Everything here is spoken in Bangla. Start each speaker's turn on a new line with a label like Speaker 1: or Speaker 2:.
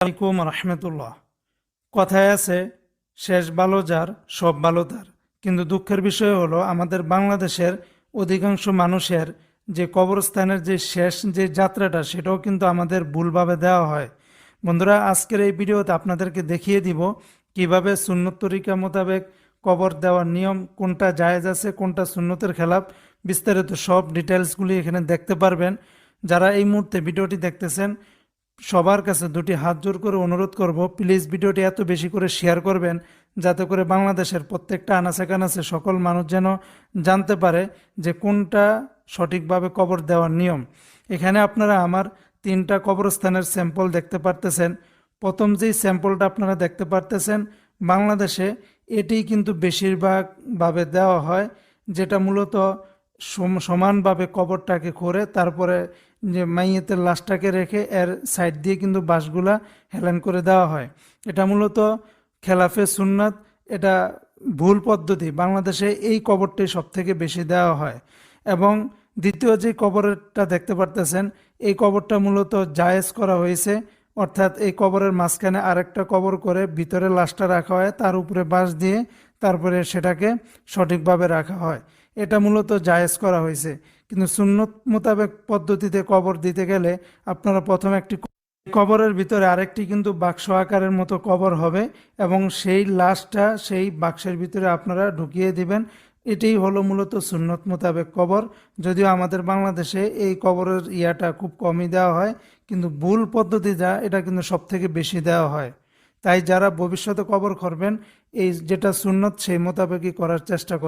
Speaker 1: আলাইকুম রহমতুল্লাহ। কথায় আছে, শেষ ভালো যার, সব ভালো তার। কিন্তু দুঃখের বিষয় হলো, আমাদের বাংলাদেশের অধিকাংশ মানুষের যে কবরস্থানের যে শেষ যে যাত্রাটা, সেটাও কিন্তু আমাদের ভুলভাবে দেওয়া হয়। বন্ধুরা, আজকের এই ভিডিওতে আপনাদেরকে দেখিয়ে দিব কীভাবে সুন্নত তরিকা মোতাবেক কবর দেওয়ার নিয়ম, কোনটা জায়েজ আছে, কোনটা সুন্নতের খেলাফ, বিস্তারিত সব ডিটেলসগুলি এখানে দেখতে পারবেন। যারা এই মুহূর্তে ভিডিওটি দেখতেছেন সবার কাছে দুটি হাত জোর করে অনুরোধ করব প্লিজ ভিডিওটি এত বেশি করে শেয়ার করবেন যাতে করে বাংলাদেশের প্রত্যেকটা আনাচে কানাচে সকল মানুষ যেন জানতে পারে যে কোনটা সঠিকভাবে কবর দেওয়ার নিয়ম। এখানে আপনারা আমার তিনটা কবরস্থানের স্যাম্পল দেখতে পারতেছেন। প্রথম যেই স্যাম্পলটা আপনারা দেখতে পারতেছেন, বাংলাদেশে এটি কিন্তু বেশিরভাগভাবে দেওয়া হয়, যেটা মূলত সমানভাবে কবরটাকে করে তারপরে যে মাইয়েতের লাশটাকে রেখে এর সাইড দিয়ে কিন্তু বাঁশগুলা হেলান করে দেওয়া হয়। এটা মূলত খেলাফে সুন্নাত, এটা ভুল পদ্ধতি। বাংলাদেশে এই কবরটি সব থেকে বেশি দেওয়া হয়। এবং দ্বিতীয় যে কবরটা দেখতে পারতেছেন, এই কবরটা মূলত জায়েজ করা হয়েছে। অর্থাৎ এই কবরের মাঝখানে আরেকটা কবর করে ভিতরে লাশটা রাখা হয়, তার উপরে বাঁশ দিয়ে তারপরে সেটাকে সঠিকভাবে রাখা হয়। এটা মূলত জায়েজ করা হয়েছে। কিন্তু সুন্নত মোতাবেক পদ্ধতিতে কবর দিতে গেলে আপনারা প্রথমে একটি কবরের ভিতরে আরেকটি কিন্তু বাক্স আকারের মতো কবর হবে এবং সেই লাশটা সেই বাক্সের ভিতরে আপনারা ঢুকিয়ে দিবেন। এটাই হলো মূলত সুন্নত মোতাবেক কবর। যদিও আমাদের বাংলাদেশে এই কবরের ইয়াটা খুব কমই দেওয়া হয়, কিন্তু ভুল পদ্ধতি যা, এটা কিন্তু সব থেকে বেশি দেওয়া হয়। তাই যারা ভবিষ্যতে কবর করবেন, এই যেটা সুন্নত সেই মোতাবেকই করার চেষ্টা করবেন।